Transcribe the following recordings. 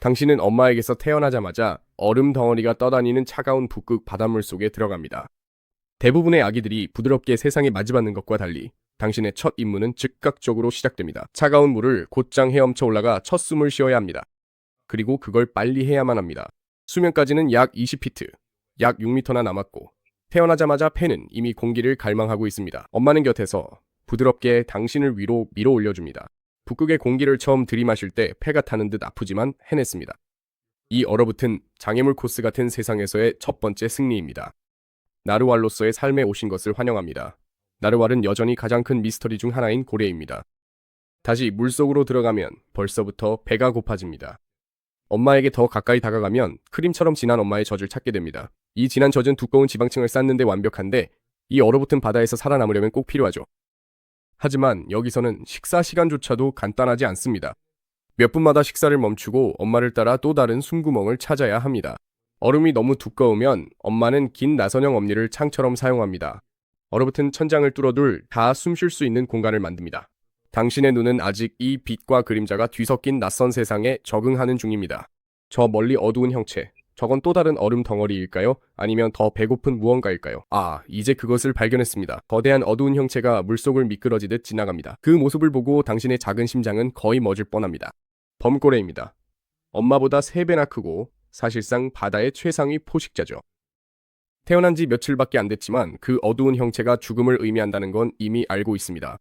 당신은 엄마에게서 태어나자마자 얼음 덩어리가 떠다니는 차가운 북극 바닷물 속에 들어갑니다. 대부분의 아기들이 부드럽게 세상에 맞이받는 것과 달리 당신의 첫 임무는 즉각적으로 시작됩니다. 차가운 물을 곧장 헤엄쳐 올라가 첫 숨을 쉬어야 합니다. 그리고 그걸 빨리 해야만 합니다. 수면까지는 약 20피트, 약 6미터나 남았고 태어나자마자 폐는 이미 공기를 갈망하고 있습니다. 엄마는 곁에서 부드럽게 당신을 위로 밀어 올려줍니다. 북극의 공기를 처음 들이마실 때 폐가 타는 듯 아프지만 해냈습니다. 이 얼어붙은 장애물 코스 같은 세상에서의 첫 번째 승리입니다. 나르왈로서의 삶에 오신 것을 환영합니다. 나르왈은 여전히 가장 큰 미스터리 중 하나인 고래입니다. 다시 물속으로 들어가면 벌써부터 배가 고파집니다. 엄마에게 더 가까이 다가가면 크림처럼 진한 엄마의 젖을 찾게 됩니다. 이 진한 젖은 두꺼운 지방층을 쌓는데 완벽한데 이 얼어붙은 바다에서 살아남으려면 꼭 필요하죠. 하지만 여기서는 식사 시간조차도 간단하지 않습니다. 몇 분마다 식사를 멈추고 엄마를 따라 또 다른 숨구멍을 찾아야 합니다. 얼음이 너무 두꺼우면 엄마는 긴 나선형 엄니를 창처럼 사용합니다. 얼어붙은 천장을 뚫어둘 다 숨 쉴 수 있는 공간을 만듭니다. 당신의 눈은 아직 이 빛과 그림자가 뒤섞인 낯선 세상에 적응하는 중입니다. 저 멀리 어두운 형체, 저건 또 다른 얼음 덩어리일까요? 아니면 더 배고픈 무언가일까요? 아, 이제 그것을 발견했습니다. 거대한 어두운 형체가 물속을 미끄러지듯 지나갑니다. 그 모습을 보고 당신의 작은 심장은 거의 멎을 뻔합니다. 범고래입니다. 엄마보다 3배나 크고 사실상 바다의 최상위 포식자죠. 태어난 지 며칠밖에 안 됐지만 그 어두운 형체가 죽음을 의미한다는 건 이미 알고 있습니다.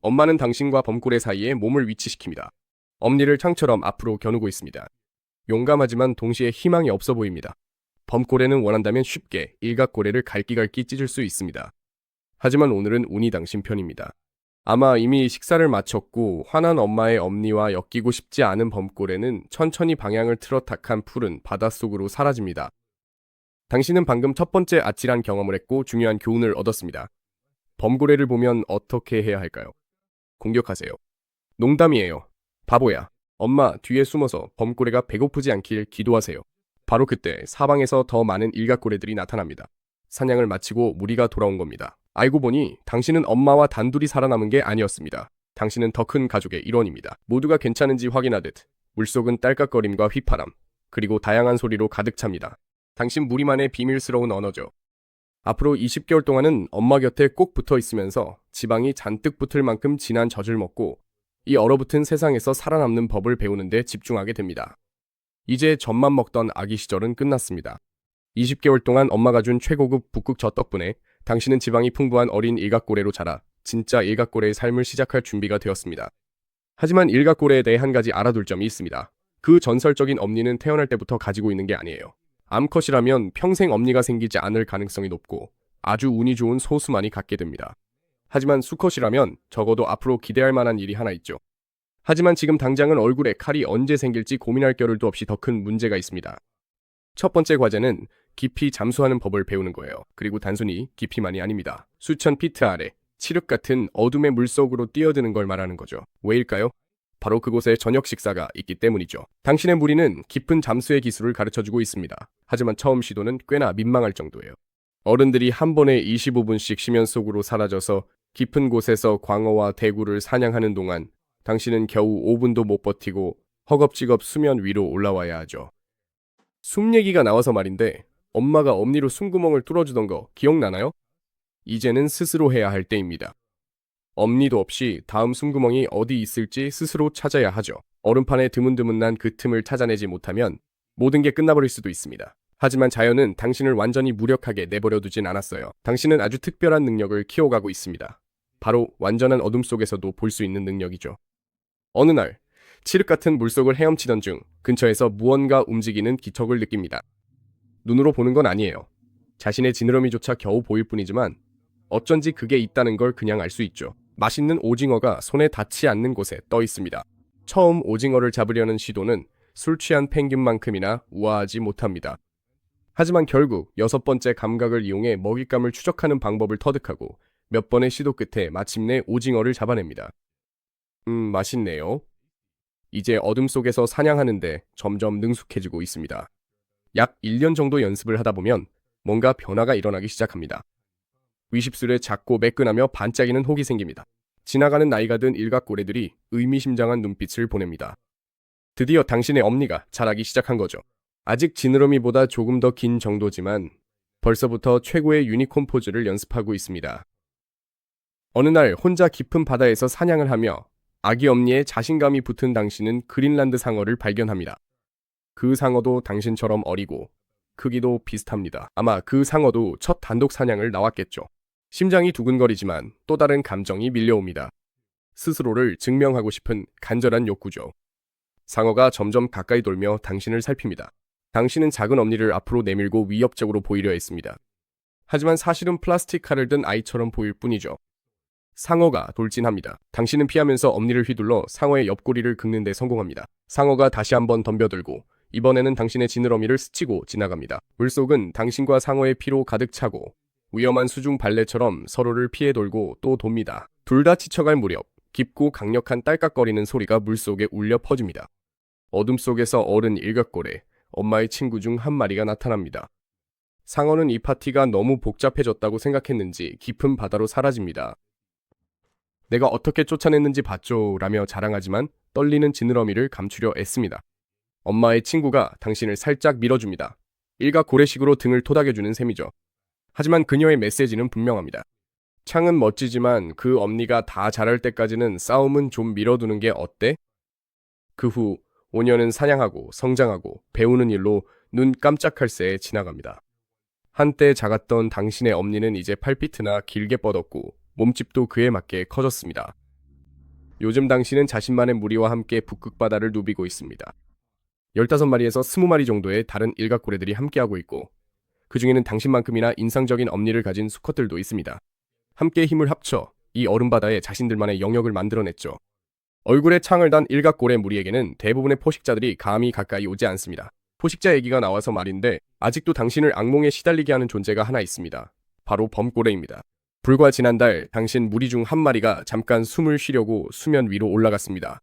엄마는 당신과 범고래 사이에 몸을 위치시킵니다. 엄니를 창처럼 앞으로 겨누고 있습니다. 용감하지만 동시에 희망이 없어 보입니다. 범고래는 원한다면 쉽게 일각고래를 갈기갈기 찢을 수 있습니다. 하지만 오늘은 운이 당신 편입니다. 아마 이미 식사를 마쳤고 화난 엄마의 엄니와 엮이고 싶지 않은 범고래는 천천히 방향을 틀어 탁한 푸른 바닷속으로 사라집니다. 당신은 방금 첫 번째 아찔한 경험을 했고 중요한 교훈을 얻었습니다. 범고래를 보면 어떻게 해야 할까요? 공격하세요. 농담이에요. 바보야. 엄마 뒤에 숨어서 범고래가 배고프지 않길 기도하세요. 바로 그때 사방에서 더 많은 일각고래들이 나타납니다. 사냥을 마치고 무리가 돌아온 겁니다. 알고 보니 당신은 엄마와 단둘이 살아남은 게 아니었습니다. 당신은 더 큰 가족의 일원입니다. 모두가 괜찮은지 확인하듯 물속은 딸깍거림과 휘파람, 그리고 다양한 소리로 가득 찹니다. 당신 무리만의 비밀스러운 언어죠. 앞으로 20개월 동안은 엄마 곁에 꼭 붙어 있으면서 지방이 잔뜩 붙을 만큼 진한 젖을 먹고 이 얼어붙은 세상에서 살아남는 법을 배우는데 집중하게 됩니다. 이제 젖만 먹던 아기 시절은 끝났습니다. 20개월 동안 엄마가 준 최고급 북극젖 덕분에 당신은 지방이 풍부한 어린 일각고래로 자라 진짜 일각고래의 삶을 시작할 준비가 되었습니다. 하지만 일각고래에 대해 한 가지 알아둘 점이 있습니다. 그 전설적인 엄니는 태어날 때부터 가지고 있는 게 아니에요. 암컷이라면 평생 엄니가 생기지 않을 가능성이 높고 아주 운이 좋은 소수만이 갖게 됩니다. 하지만 수컷이라면 적어도 앞으로 기대할 만한 일이 하나 있죠. 하지만 지금 당장은 얼굴에 칼이 언제 생길지 고민할 겨를도 없이 더 큰 문제가 있습니다. 첫 번째 과제는 깊이 잠수하는 법을 배우는 거예요. 그리고 단순히 깊이만이 아닙니다. 수천 피트 아래, 칠흑 같은 어둠의 물속으로 뛰어드는 걸 말하는 거죠. 왜일까요? 바로 그곳에 저녁 식사가 있기 때문이죠. 당신의 무리는 깊은 잠수의 기술을 가르쳐주고 있습니다. 하지만 처음 시도는 꽤나 민망할 정도예요. 어른들이 한 번에 25분씩 심연 속으로 사라져서 깊은 곳에서 광어와 대구를 사냥하는 동안 당신은 겨우 5분도 못 버티고 허겁지겁 수면 위로 올라와야 하죠. 숨 얘기가 나와서 말인데 엄마가 엄니로 숨구멍을 뚫어주던 거 기억나나요? 이제는 스스로 해야 할 때입니다. 엄니도 없이 다음 숨구멍이 어디 있을지 스스로 찾아야 하죠. 얼음판에 드문드문 난 그 틈을 찾아내지 못하면 모든 게 끝나버릴 수도 있습니다. 하지만 자연은 당신을 완전히 무력하게 내버려 두진 않았어요. 당신은 아주 특별한 능력을 키워가고 있습니다. 바로 완전한 어둠 속에서도 볼 수 있는 능력이죠. 어느 날, 칠흑 같은 물속을 헤엄치던 중 근처에서 무언가 움직이는 기척을 느낍니다. 눈으로 보는 건 아니에요. 자신의 지느러미조차 겨우 보일 뿐이지만 어쩐지 그게 있다는 걸 그냥 알 수 있죠. 맛있는 오징어가 손에 닿지 않는 곳에 떠 있습니다. 처음 오징어를 잡으려는 시도는 술 취한 펭귄만큼이나 우아하지 못합니다. 하지만 결국 여섯 번째 감각을 이용해 먹잇감을 추적하는 방법을 터득하고 몇 번의 시도 끝에 마침내 오징어를 잡아냅니다. 음, 맛있네요. 이제 어둠 속에서 사냥하는데 점점 능숙해지고 있습니다. 약 1년 정도 연습을 하다 보면 뭔가 변화가 일어나기 시작합니다. 위십술에 작고 매끈하며 반짝이는 혹이 생깁니다. 지나가는 나이가 든 일각 고래들이 의미심장한 눈빛을 보냅니다. 드디어 당신의 엄니가 자라기 시작한 거죠. 아직 지느러미보다 조금 더 긴 정도지만 벌써부터 최고의 유니콘 포즈를 연습하고 있습니다. 어느 날 혼자 깊은 바다에서 사냥을 하며 아기 엄니에 자신감이 붙은 당신은 그린란드 상어를 발견합니다. 그 상어도 당신처럼 어리고 크기도 비슷합니다. 아마 그 상어도 첫 단독 사냥을 나왔겠죠. 심장이 두근거리지만 또 다른 감정이 밀려옵니다. 스스로를 증명하고 싶은 간절한 욕구죠. 상어가 점점 가까이 돌며 당신을 살핍니다. 당신은 작은 엄니를 앞으로 내밀고 위협적으로 보이려 했습니다. 하지만 사실은 플라스틱 칼을 든 아이처럼 보일 뿐이죠. 상어가 돌진합니다. 당신은 피하면서 엄니를 휘둘러 상어의 옆구리를 긁는 데 성공합니다. 상어가 다시 한번 덤벼들고 이번에는 당신의 지느러미를 스치고 지나갑니다. 물속은 당신과 상어의 피로 가득 차고 위험한 수중 발레처럼 서로를 피해 돌고 또 돕니다. 둘 다 지쳐갈 무렵 깊고 강력한 딸깍거리는 소리가 물속에 울려 퍼집니다. 어둠 속에서 어른 일각고래, 엄마의 친구 중 한 마리가 나타납니다. 상어는 이 파티가 너무 복잡해졌다고 생각했는지 깊은 바다로 사라집니다. 내가 어떻게 쫓아냈는지 봤죠 라며 자랑하지만 떨리는 지느러미를 감추려 애씁니다. 엄마의 친구가 당신을 살짝 밀어줍니다. 일각 고래식으로 등을 토닥여주는 셈이죠. 하지만 그녀의 메시지는 분명합니다. 창은 멋지지만 그 엄니가 다 자랄 때까지는 싸움은 좀 밀어두는 게 어때? 그후 5년은 사냥하고 성장하고 배우는 일로 눈 깜짝할 새에 지나갑니다. 한때 작았던 당신의 엄니는 이제 8피트나 길게 뻗었고 몸집도 그에 맞게 커졌습니다. 요즘 당신은 자신만의 무리와 함께 북극 바다를 누비고 있습니다. 15마리에서 20마리 정도의 다른 일각 고래들이 함께하고 있고 그 중에는 당신만큼이나 인상적인 엄니를 가진 수컷들도 있습니다. 함께 힘을 합쳐 이 얼음바다에 자신들만의 영역을 만들어냈죠. 얼굴에 창을 단 일각 고래 무리에게는 대부분의 포식자들이 감히 가까이 오지 않습니다. 포식자 얘기가 나와서 말인데 아직도 당신을 악몽에 시달리게 하는 존재가 하나 있습니다. 바로 범고래입니다. 불과 지난달 당신 무리 중 한 마리가 잠깐 숨을 쉬려고 수면 위로 올라갔습니다.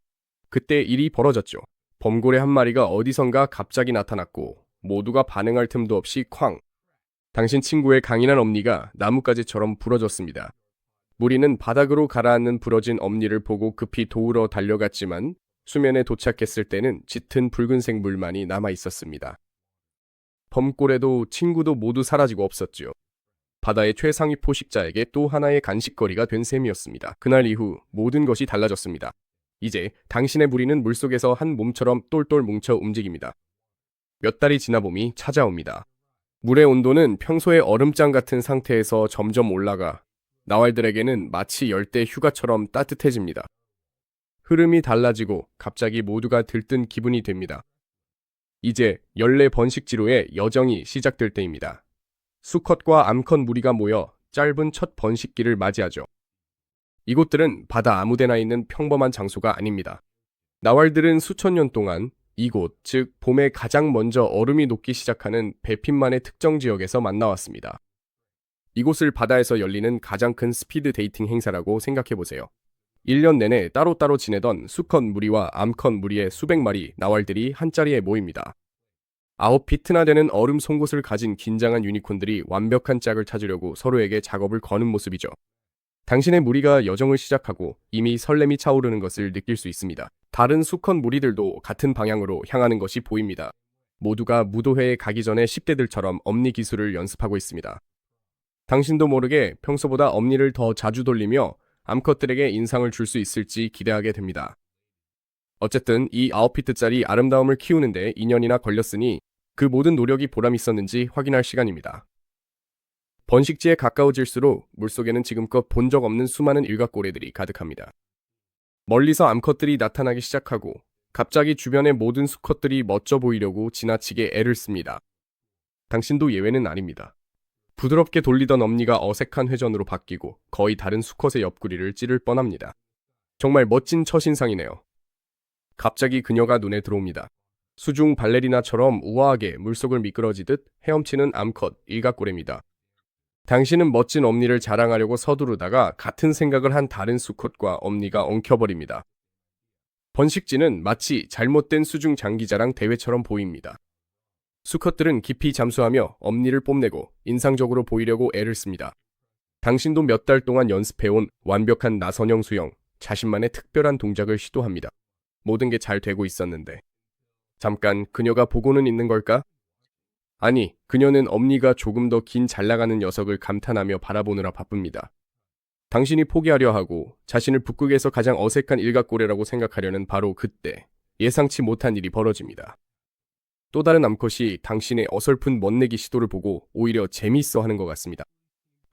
그때 일이 벌어졌죠. 범고래 한 마리가 어디선가 갑자기 나타났고 모두가 반응할 틈도 없이 쾅. 당신 친구의 강인한 엄니가 나뭇가지처럼 부러졌습니다. 무리는 바닥으로 가라앉는 부러진 엄니를 보고 급히 도우러 달려갔지만 수면에 도착했을 때는 짙은 붉은색 물만이 남아 있었습니다. 범고래도 친구도 모두 사라지고 없었지요. 바다의 최상위 포식자에게 또 하나의 간식거리가 된 셈이었습니다. 그날 이후 모든 것이 달라졌습니다. 이제 당신의 무리는 물속에서 한 몸처럼 똘똘 뭉쳐 움직입니다. 몇 달이 지나 봄이 찾아옵니다. 물의 온도는 평소의 얼음장 같은 상태에서 점점 올라가 나왈들에게는 마치 열대 휴가처럼 따뜻해집니다. 흐름이 달라지고 갑자기 모두가 들뜬 기분이 됩니다. 이제 연례 번식지로의 여정이 시작될 때입니다. 수컷과 암컷 무리가 모여 짧은 첫 번식기를 맞이하죠. 이곳들은 바다 아무데나 있는 평범한 장소가 아닙니다. 나왈들은 수천 년 동안 이곳, 즉 봄에 가장 먼저 얼음이 녹기 시작하는 배핀만의 특정 지역에서 만나왔습니다. 이곳을 바다에서 열리는 가장 큰 스피드 데이팅 행사라고 생각해 보세요. 1년 내내 따로따로 지내던 수컷 무리와 암컷 무리의 수백 마리 나왈들이 한자리에 모입니다. 아홉 피트나 되는 얼음 송곳을 가진 긴장한 유니콘들이 완벽한 짝을 찾으려고 서로에게 작업을 거는 모습이죠. 당신의 무리가 여정을 시작하고 이미 설렘이 차오르는 것을 느낄 수 있습니다. 다른 수컷 무리들도 같은 방향으로 향하는 것이 보입니다. 모두가 무도회에 가기 전에 10대들처럼 엄니 기술을 연습하고 있습니다. 당신도 모르게 평소보다 엄니를 더 자주 돌리며 암컷들에게 인상을 줄 수 있을지 기대하게 됩니다. 어쨌든 이 9피트짜리 아름다움을 키우는데 2년이나 걸렸으니 그 모든 노력이 보람 있었는지 확인할 시간입니다. 번식지에 가까워질수록 물속에는 지금껏 본 적 없는 수많은 일각고래들이 가득합니다. 멀리서 암컷들이 나타나기 시작하고 갑자기 주변의 모든 수컷들이 멋져 보이려고 지나치게 애를 씁니다. 당신도 예외는 아닙니다. 부드럽게 돌리던 엄니가 어색한 회전으로 바뀌고 거의 다른 수컷의 옆구리를 찌를 뻔합니다. 정말 멋진 첫인상이네요. 갑자기 그녀가 눈에 들어옵니다. 수중 발레리나처럼 우아하게 물속을 미끄러지듯 헤엄치는 암컷 일각고래입니다. 당신은 멋진 엄니를 자랑하려고 서두르다가 같은 생각을 한 다른 수컷과 엄니가 엉켜버립니다. 번식지는 마치 잘못된 수중 장기자랑 대회처럼 보입니다. 수컷들은 깊이 잠수하며 엄니를 뽐내고 인상적으로 보이려고 애를 씁니다. 당신도 몇 달 동안 연습해온 완벽한 나선형 수영, 자신만의 특별한 동작을 시도합니다. 모든 게 잘 되고 있었는데 잠깐 그녀가 보고는 있는 걸까? 아니, 그녀는 엄니가 조금 더 긴 잘 나가는 녀석을 감탄하며 바라보느라 바쁩니다. 당신이 포기하려 하고 자신을 북극에서 가장 어색한 일각고래라고 생각하려는 바로 그때 예상치 못한 일이 벌어집니다. 또 다른 암컷이 당신의 어설픈 멋내기 시도를 보고 오히려 재미있어 하는 것 같습니다.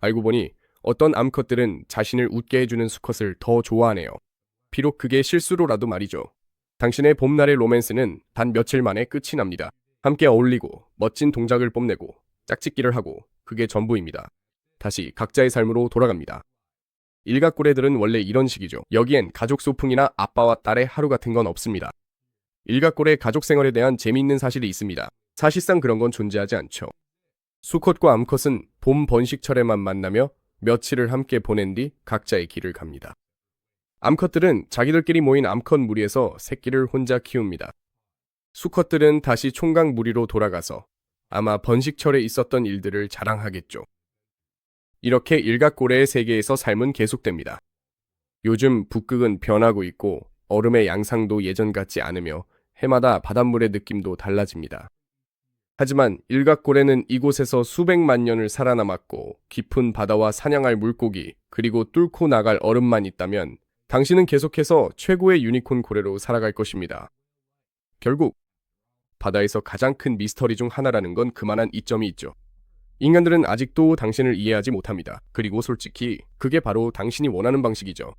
알고 보니 어떤 암컷들은 자신을 웃게 해주는 수컷을 더 좋아하네요. 비록 그게 실수로라도 말이죠. 당신의 봄날의 로맨스는 단 며칠 만에 끝이 납니다. 함께 어울리고 멋진 동작을 뽐내고 짝짓기를 하고 그게 전부입니다. 다시 각자의 삶으로 돌아갑니다. 일각 고래들은 원래 이런 식이죠. 여기엔 가족 소풍이나 아빠와 딸의 하루 같은 건 없습니다. 일각 고래 가족 생활에 대한 재미있는 사실이 있습니다. 사실상 그런 건 존재하지 않죠. 수컷과 암컷은 봄 번식철에만 만나며 며칠을 함께 보낸 뒤 각자의 길을 갑니다. 암컷들은 자기들끼리 모인 암컷 무리에서 새끼를 혼자 키웁니다. 수컷들은 다시 총각 무리로 돌아가서 아마 번식철에 있었던 일들을 자랑하겠죠. 이렇게 일각고래의 세계에서 삶은 계속됩니다. 요즘 북극은 변하고 있고 얼음의 양상도 예전 같지 않으며 해마다 바닷물의 느낌도 달라집니다. 하지만 일각고래는 이곳에서 수백만 년을 살아남았고 깊은 바다와 사냥할 물고기 그리고 뚫고 나갈 얼음만 있다면 당신은 계속해서 최고의 유니콘 고래로 살아갈 것입니다. 결국 바다에서 가장 큰 미스터리 중 하나라는 건 그만한 이점이 있죠. 인간들은 아직도 당신을 이해하지 못합니다. 그리고 솔직히 그게 바로 당신이 원하는 방식이죠.